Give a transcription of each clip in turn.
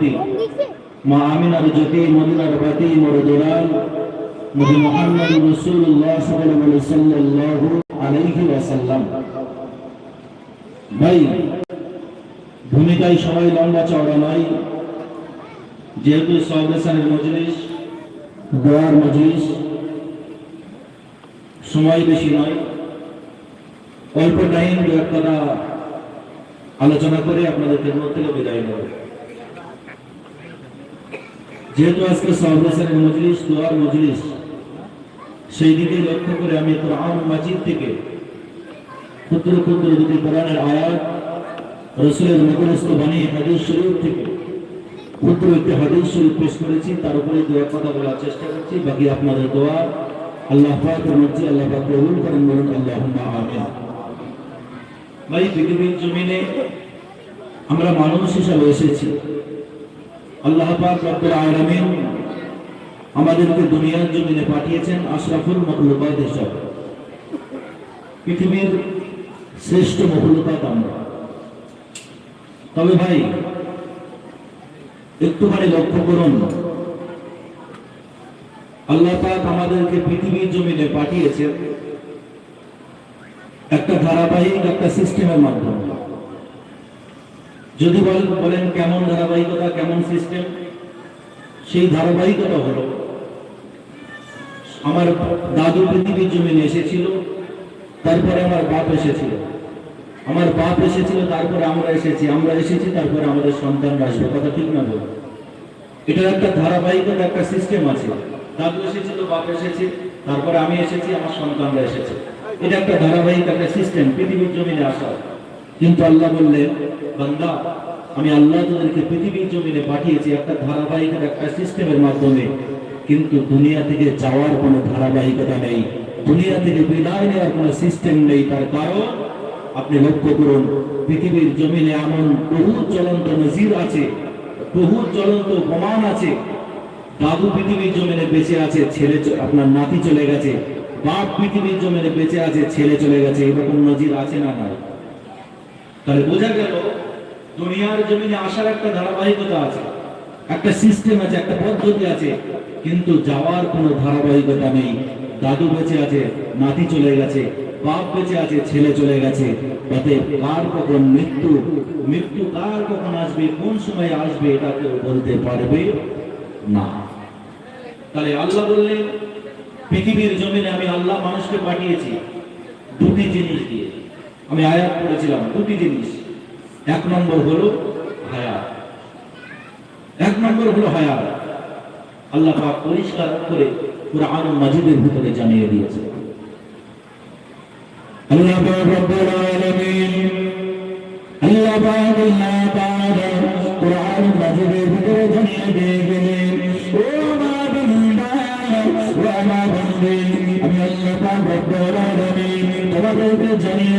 রহমতি মা আমিনার জ্যোতি মদিনার বাতি মোর দোলাল, নবী মুহাম্মদ রাসূলুল্লাহ সাল্লাল্লাহু আলাইহি ওয়াসাল্লাম। ভাই, ভূমিকায় সবাই লম্বা চওড়া নয়। যেহেতু সবলেসানের মজলিস, দোয়ার মজলিস, সময় বেশি নয়। অল্প টাইম দু এক কথা আলোচনা করে আপনাদের থেকে বিদায় নেব। যেহেতু আজকে সবলেসানের মজলিস দোয়ার মজলিস, সেই দিকে লক্ষ্য করে আমি কোরআন মাজিদ থেকে ক্ষুদ্র ক্ষুদ্র দুটি কোরআনের আয়াত রসুলের মুখস্থ বাণী হাদিস শরীফ থেকে ক্ষুদ্র একটি হাদিস শরীফ পেশ করেছি। তার উপরে দু এক কথা বলার চেষ্টা করছি। বাকি আপনাদের দোয়া আল্লাহ পাকের মধ্যে আল্লাহ পাক কবুল করেন, বলুন আল্লাহুম্মা আমিন। ভাই, পৃথিবীর জমিনে আমরা মানুষ হিসাবে এসেছি। আল্লাহ আমাদেরকে দুনিয়ার জমিনে পাঠিয়েছেন আশরাফুল মখলুকাত হিসাবে পৃথিবীর শ্রেষ্ঠ মখলুকাত আমরা। তবে ভাই, একটুখানি লক্ষ্য করুন। আল্লাহ পাক আমাদেরকে পৃথিবীর জমিনে পাঠিয়েছেন একটা ধারাবাহিক একটা সিস্টেমের মাধ্যমে। যদি বলেন বলেন কেমন ধারাবাহিকতা, কেমন সিস্টেম সেই ধারাবাহিকতা হলো, আমার দাদু পৃথিবীর জমিনে এসেছিল, তারপরে আমার বাপ এসেছিল। আমার বাপ এসেছিল, তারপরে আমরা এসেছি আমরা এসেছি, তারপরে আমাদের সন্তানরা আসবে। কথা ঠিক না বল? এটার একটা ধারাবাহিকতা, একটা সিস্টেম আছে। দাদু এসেছিল, বাপ এসেছে, তারপরে আমি এসেছি, আমার সন্তানরা এসেছে। এটা একটা ধারাবাহিক একটা সিস্টেম পৃথিবীর জমিনে আসা। কিন্তু আল্লাহ বললেন, বান্দা, আমি আল্লাহ তোদেরকে পৃথিবীর জমিনে পাঠিয়েছি একটা ধারাবাহিকতা, একটা সিস্টেমের মাধ্যমে। কিন্তু দুনিয়া থেকে যাওয়ার কোনো ধারাবাহিকতা নেই। দুনিয়া থেকে বিদায় নেওয়ার কোনো সিস্টেম নেই। তার কারণ, আপনি লক্ষ্য করুন, পৃথিবীর জমিনে এমন বহু চলন্ত নজির আছে, বহু চলন্ত প্রমাণ আছে। দাদু পৃথিবীর জমিনে বেঁচে আছে, ছেলে আপনার নাতি চলে গেছে। বাপ পৃথিবীর জমিনে বেঁচে আছে, ছেলে চলে গেছে। এরকম নজির আছে না নাই? তাহলে বোঝা গেল দুনিয়ার জমিনে আসার একটা ধারাবাহিকতা আছে, একটা সিস্টেম আছে, একটা পদ্ধতি আছে, কিন্তু যাওয়ার কোনো ধারাবাহিকতা নেই। দাদু বেঁচে আছে, নাতি চলে গেছে, বাপ বেঁচে আছে, ছেলে চলে গেছে। তাতে কার কখন মৃত্যু মৃত্যু কার কখন আসবে, কোন সময় আসবে, এটা কেউ বলতে পারবে না। তাহলে আল্লাহ বললেন, পৃথিবীর জমিনে আমি আল্লাহ মানুষকে পাঠিয়েছি, দুটি জিনিস দিয়ে। আমি আয়াত করেছিলাম দুটি জিনিস। এক নম্বর হলো হায়াত। এক নম্বর হলো হায়াত। আল্লাহ পাক পরিষ্কার করে কুরআন মাজিদের ভিতরে জানিয়ে দিয়েছে। আল্লাহ পাক রব্বুল আলামিন, আল্লাহ পাক আল্লাহ তাআলা কুরআন মাজিদের ভিতরে জানিয়ে দিয়ে গেলেন, ও মা বান্দা ও মা বান্দে, আমি আল্লাহ পাক রব্বুল আলামিন তোমাদেরকে জানিয়ে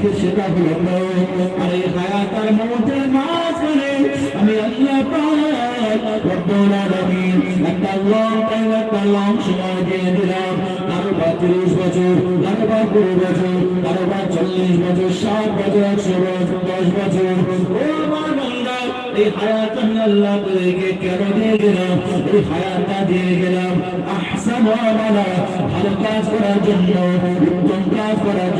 আছে সেটা হলো। আর এই হায়াত আর মৌতের মাঝখানে আমি আল্লাহ রব্বুল আলামিন একটা লং টাইম একটা লং সময় দিয়ে দিলাম কারও বা তিরিশ বছর কারও কুড়ি বছর চল্লিশ বছর ষাট বছর একশো বছর দশ বছর এই হায়াত আমি আল্লাহ তোদেরকে কেন দিয়ে গেলাম এই ভালো কাজ করার উত্তম কাজ করার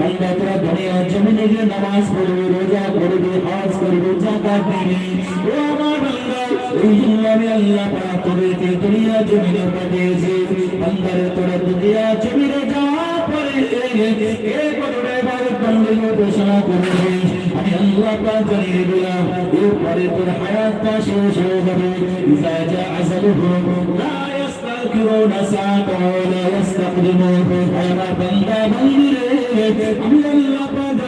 বান্দা তোরা দুনিয়া জমিনে গিয়ে নামাজ পড়বে রোজা করবে হজ করবে জাকাত দিবে ও আমার বান্দা এই জন্য আমি আল্লাহ পাক তোদেরকে দুনিয়া জমিনে পাঠিয়েছি বান্দারে তোরা দুনিয়া জমিনে যাওয়ার পরে এই কতটা ইবাদত বন্দী ঘোষণা করেছে আমি আল্লাহ পাক জানিয়ে দিলাম এরপরে তোর হায়াতটা শেষ হয়ে যাবে ইজা জা আজালুহুম লা يستأخرون ساعة ولا يستقدمون আমার বান্দা বান্দিরে আমি আল্লাহ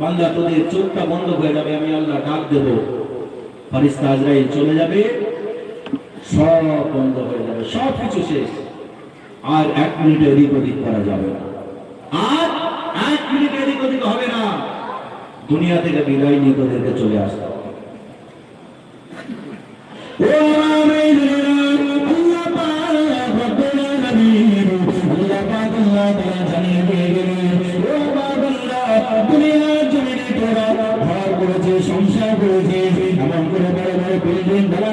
বান্দা তোদের চোখটা বন্ধ হয়ে যাবে, আমি আল্লাহ ডাক দেব। ফেরেশতা আজরাইল চলে যাবে, সব বন্ধ হয়ে যাবে সব কিছু শেষ। আর এক মিনিট এদিক ওদিক করা যাবে আর এক মিনিট এদিক ওদিক হবে না। দুনিয়া থেকে বিদায় নিয়ে তোদেরকে চলে আসতে ও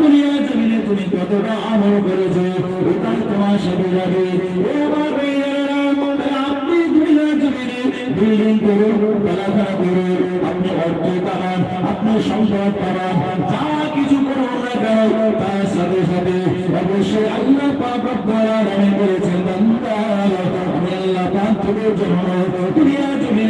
দুনিয়া জমিনে তুমি কতটা আমল করেছ ওটাই তোমার সাথে যাবে। আপনি দুনিয়া জমিনে বিল্ডিং করুন বালাখানা করুন আপনি অর্থ পাবেন আপনি সম্পদ পাবেন যা কিছু করুন না কেন তার সাথে সাথে অবশ্যই আল্লাহ পাক বলেছেন, বান্দা, আমি আল্লাহ পাক তোদের জন্য দুনিয়া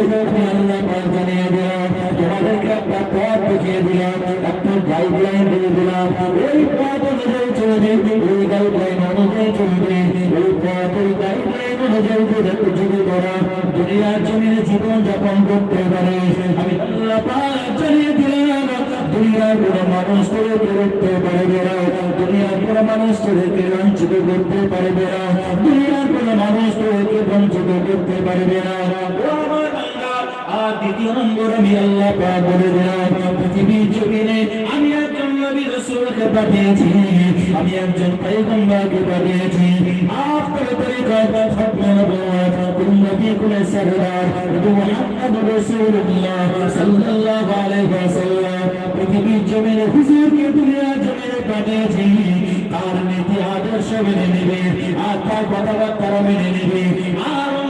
আমি আল্লাহ পাক জানিয়ে দিলাম তোমাদেরকে একটা পথ দেখিয়ে দিলাম একটা গাইডলাইন দিয়ে দিলাম ওই পথ অনুযায়ী চলবে ওই গাইডলাইন অনুযায়ী চলবে ওই পথ ওই গাইডলাইন অনুযায়ী করে যদি তোরা দুনিয়ার জমিনে জীবন যাপন করতে পারে আমি আল্লাহ পাক জানিয়ে দিলাম দুনিয়ার কোনো মানুষ তোদেরকে রুখতে পারবে না দুনিয়ার কোনো মানুষ তোদেরকে লাঞ্ছিত করতে পারবে না দুনিয়ার কোনো মানুষ তোদেরকে বঞ্চিত করতে পারবে না আর দ্বিতীয় নম্বর আমি আল্লাহ পাক বলে দিলাম, পৃথিবীর জমিনে আমি একজন নবী রাসূলকে পাঠিয়েছি, আমি একজন পয়গম্বরকে পাঠিয়েছি। আপনার তরিকা খতম নবুয়ত নবী কোন সরদার মুহাম্মদ মেনে নেবে। আর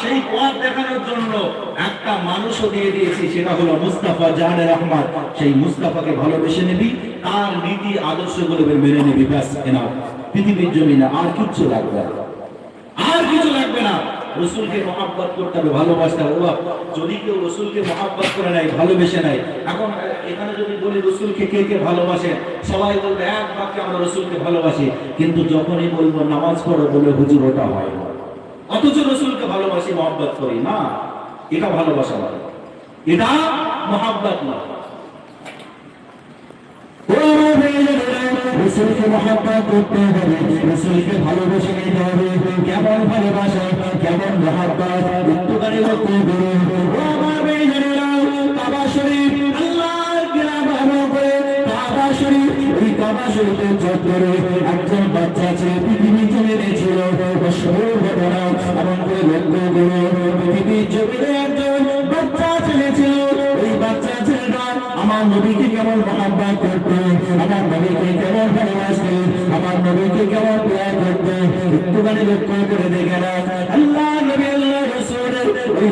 সেই পথ দেখানোর জন্য একটা মানুষও দিয়ে দিয়েছি, সেটা হলো মুস্তাফা জাহানের রহমান। সেই মুস্তাফাকে ভালোবেসে নিবি, তার নীতি, আদর্শগুলো মেনে নিবি, ব্যাস এনাও পৃথিবীর জমিনে আর কিচ্ছু লাগবে না। আর কিছু লাগবে না। রসুলকে মহাব্বত করতে হবে, ভালোবাসতে হবে। যদি কেউ রসুলকে মহাব্বত করে নেয়, ভালোবেসে নেয়, এখন এখানে যদি বলি রসুলকে কে কে ভালোবাসে, সবাই বলবে, এক বাক্যে আমরা রসুলকে ভালোবাসি। কিন্তু যখনই বলব, নামাজ পড়ো, বলে হুজুর, ওটা হয় না। অথচ রসুলকে ভালোবাসি, মহব্বত করি। না, এটা ভালোবাসা নয়। এটা মহাব্বত নয়। কেমন ভালোবাসা, কেমন মহাব্বত করতে হবে কাবা শরীফের একজন বাচ্চা ছেলে পৃথিবী চলে গেছিল সরল ঘটনা এমন করে লক্ষ্য করে পৃথিবীর জমিনে একজন বাচ্চা ছেলে ছিল বাচ্চা আমার নবীকে কেমন মহাব্বাত করতো, আমার নবীকে কেমন ভালোবাসতো, আমার নবীকে কেমন প্রেম করতো, একটুখানি লক্ষ্য করে দেখে না আল্লাহ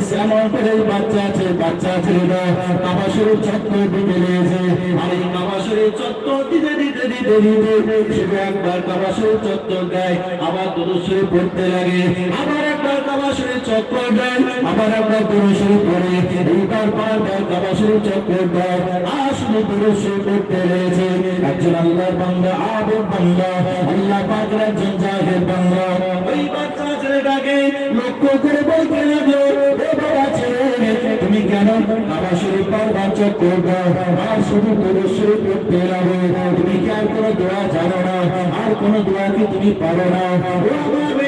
শ্যামল বাচ্চা আছে, বাচ্চা ছেলেটা শরীর চত্বর দিতে লেগেছে আর চত্বর দিতে দিতে দিতে একবার কাবাসুরের চত্বর দেয়। আবার দুরুশ্বরী পড়তে লাগে। আবার একবার কাবাসুরের চত্বর আবার একবার দুরুশ্বরী পড়ে এইবার বারবার কাবাসুরের চত্বর দেয় আর শুধু দুরুশ্বরী পড়তে একজন আল্লাহর বান্দা আবেদ বান্দা। আল্লাহ পাকের একজন জাহের বান্দা। ওই বাচ্চা ছেলেটাকে লক্ষ্য করে বলতে লাগল তুমি কেন বাবা শরীফ বারবার চক্কর দাও আর শুধু দুরুশ্বরী পড়তে লাগে। তুমি কি আর কোনো দোয়া জানো না? আর কোনো দোয়া কি তুমি পারো না? আমার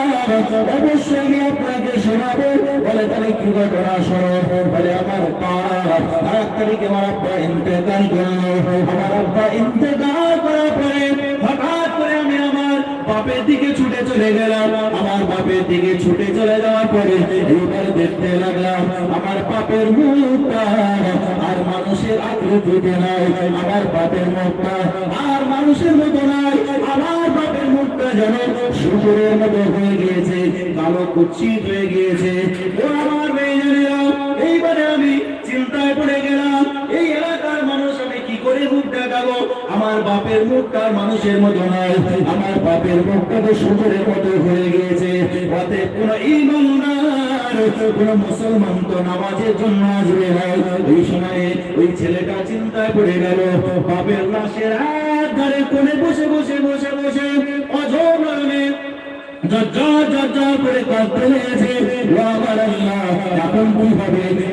অবশ্যই আপনাকে শোনাবো। বলে তাহলে কি ঘটনা শোনো বলে আমার পাড়া তারিখে আমার আব্বা ইন্তেকাল করল আমার আব্বা ইন্তেকাল করার পরে হঠাৎ করে আমি আমার বাপের দিকে ছুটে চলে গেলাম। আমার বাপের দিকে ছুটে চলে যাওয়ার পরে এইবার দেখতে লাগলাম, আমার বাপের মুখটা আর মানুষের আকৃতিতে নাই। আমার বাপের মুখটা আর মানুষের মতো নাই। আমার বাপের মুখটা যেন শুকুরের মতো হয়ে গিয়েছে, কালো কুচ্ছিত হয়ে গিয়েছে। আমার মেয়েরা এইবারে আমি চিন্তায় পড়ে গেলাম, এই এলাকার মানুষ করে মুখ দেখাবো আমার বাপের মুখটা মানুষের মতো নয়। আমার বাপের মুখটা তো শুকুরের মতো হয়ে গিয়েছে। অতএব কোন ইমানদার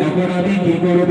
এখন আমি কি করব?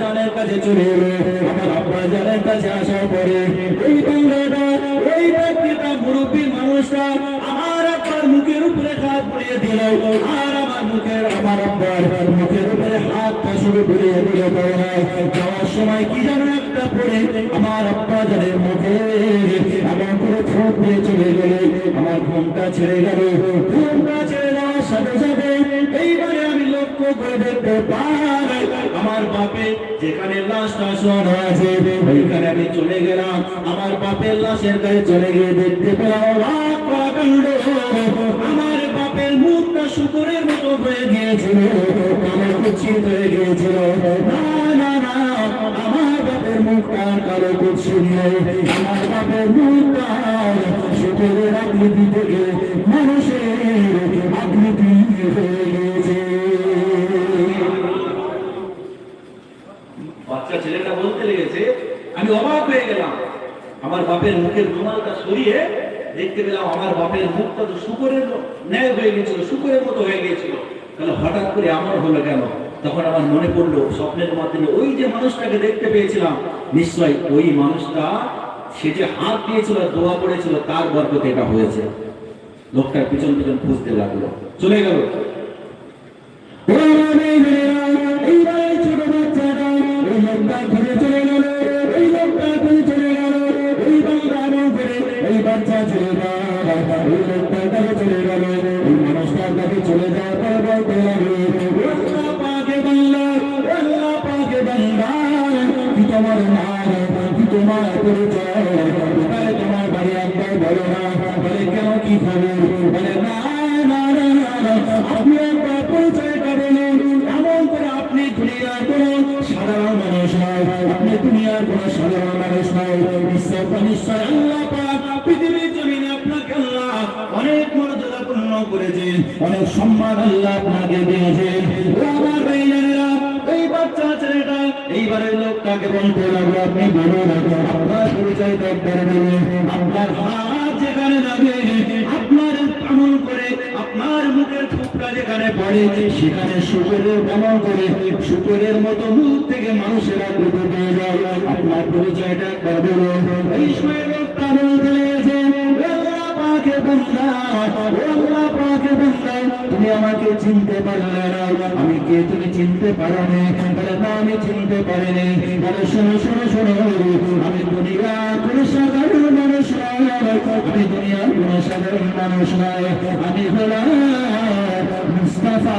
জানের কাছে চলে আমার আব্বা জানের কাছে আসার পরে এই এই ব্যক্তিটা মুরব্বী মানুষটা আমার আব্বার মুখের উপরে হাত পড়িয়ে দিল। আর আমার মুখের, আমার আব্বার মুখের উপরে হাতটা শুরু পড়িয়ে দিল যাওয়ার সময় কি যেন একটা পড়ে, আমার আব্বা জানের মুখে। এমন করে ঠোঁট দিয়ে চলে গেলে আমার ঘুমটা ছেড়ে গেল। ঘুমটা ছেড়ে যাওয়ার সাথে সাথে এইবারে আমার বাপে যেখানে লাশটা শোয়ানো আছে ওইখানে আমি চলে গেলাম। আমার বাপের লাশের কাছে চলে গিয়ে দেখতে পেলাম আমার বাপের মুখটা শুকুরের মতো হয়ে গিয়েছিল, আমার কুচ্ছিত হয়ে গিয়েছিল। মানুষের আকৃতি হয়ে গিয়েছে বাচ্চা ছেলেটা বলতে লেগেছে আমি অবাক হয়ে গেলাম আমার বাপের মুখের রুমালটা সরিয়ে দেখতে পেলাম আমার বাপের মুখটা তো শুকরের ন্যায় হয়ে গেছিল, শুকরের মতো হয়ে গিয়েছিল। তাহলে হঠাৎ করে আমার হলো কেন? তখন আমার মনে পড়ল, স্বপ্নের মাধ্যমে ওই যে মানুষটাকে দেখতে পেয়েছিলাম নিশ্চয় ওই মানুষটা সে যে হাত দিয়েছিল, দোয়া পড়েছিল তার বরকতে এটা হয়েছে। লোকটার পিছন পিছন খুঁজতে লাগল। চলে গেল। না না আপনি একবার পরিচয়টা বলুন এমন অনেক সম্মান আল্লাহ আপনাকে দিয়েছেন এই বাচ্চা ছেলেটা এইবারের লোকটাকে বলতে লাগল আপনি বলুন আপনার পরিচয় একবার আপনার হাত যেখানে লাগে আপনার করে আপনার মুখের থুপটা যেখানে পড়ে, সেখানে শুকুরের ভ্রমণ করে। শুকুরের মতো মুখ থেকে মানুষেরা দুটো পেয়ে যায় আপনার পরিচয়টা একবার চিনতে পারলে না আমি কে তুমি চিনতে পারো না না আমি চিনতে পারিনি বলে শোনো শোনো শোনো আমি দুনিয়া কোনো সাধারণ মানুষ নয় আমি দুনিয়ার কোনো সাধারণ মানুষ আমি হলাম মুস্তাফা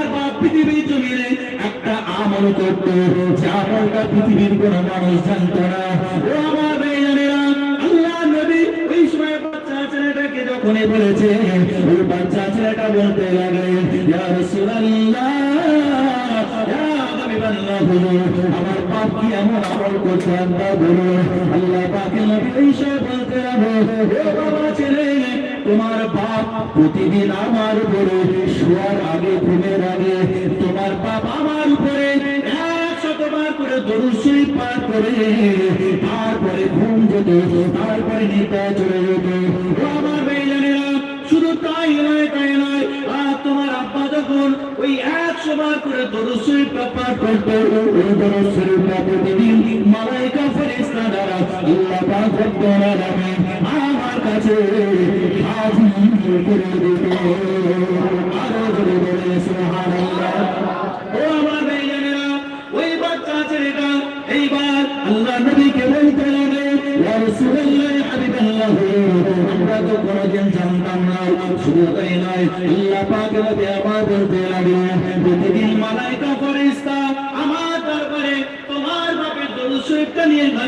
পৃথিবীর জমিনে একটা আমল করত যে আমলটা পৃথিবীর কোন মানুষ জানত না। ও আমার বেজানেরা আল্লাহ নবী ওই সময় বাচ্চা ছেলেটাকে যখনই বলেছে, ওই বাচ্চা ছেলেটা বলতে এমন আমল করছে আল্লাহ বলুন আল্লাহ পাকে বলতে ছেলে, তোমার বাপ প্রতিদিন আমার উপরে শোয়ার আগে, ঘুমের আগে, তোমার বাপ আমার উপরে করে শরীফ পাঠ করে, তারপরে ঘুম যেত, তারপরে নিতে চলে যেত। আমার বেজানেরা শুধু তাই নয় তাই নয়, আর তোমার আব্বা যখন ওই একশো বার করে শরীফটা পাঠ করতো ওই শরীফটা প্রতিদিন মালাইকা ফেরেশতা আল্লাহ আমার কাছে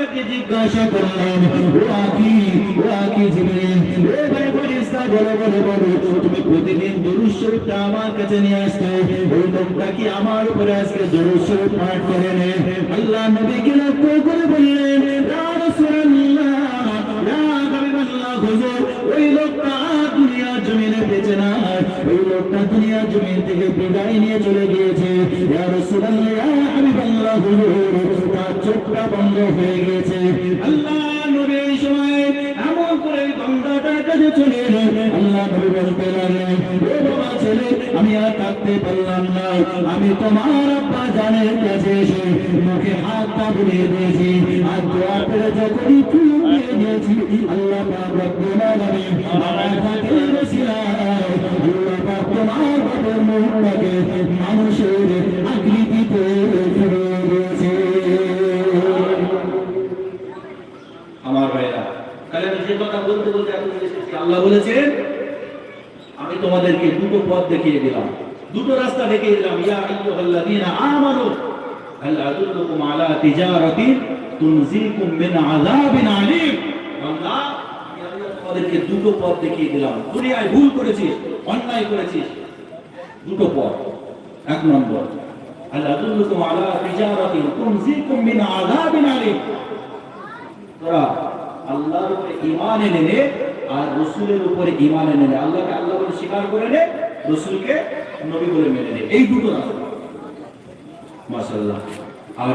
ফেরেশতাকে জিজ্ঞাসা করলাম ও আকি ও আকি জিবরিল নবীকে জমিনে থেকে বিদায় নিয়ে চলে গিয়েছে। ইয়া রাসূলুল্লাহ, ইয়া বন্ধ হয়ে গেছে আল্লাহ নবী এই সময় এমন করে কাছে চলে এলো। আল্লাহ নবী বলতে বাবা ছেলে, আমি আর থাকতে পারলাম না। আমি তোমার আব্বা জানের কাছে এসে মুখে দিয়েছি। আর দোয়া আল্লাহ মানুষের আকৃতিতে দিয়েছে আমার ভাইরা তাহলে আমি যে কথা বলতে বলতে এখন এসেছি আল্লাহ বলেছেন আমি তোমাদেরকে দুটো পথ দেখিয়ে দিলাম। দুটো রাস্তা দেখিয়ে দিলাম, ইয়া আইয়ুহাল্লাযীনা আমানু মিন তোমাদেরকে দুটো পথ দেখিয়ে দিলাম। দুনিয়ায় ভুল করেছিস, অন্যায় করেছিস, দুটো পথ। এক নম্বর আল্লাহ আদুল্লুকুম আলা তিজারাতিন তুনজিকুম মিন আযাবিন আলীম। তোরা আল্লাহর উপরে ঈমান এনে আর রসুলের উপরে ইমান এনে নেয়। আল্লাহকে আল্লাহ বলে স্বীকার করে নেয় রসুলকে নবী বলে মেনে নেয় এই দুটো রাস্তা মাশাআল্লাহ।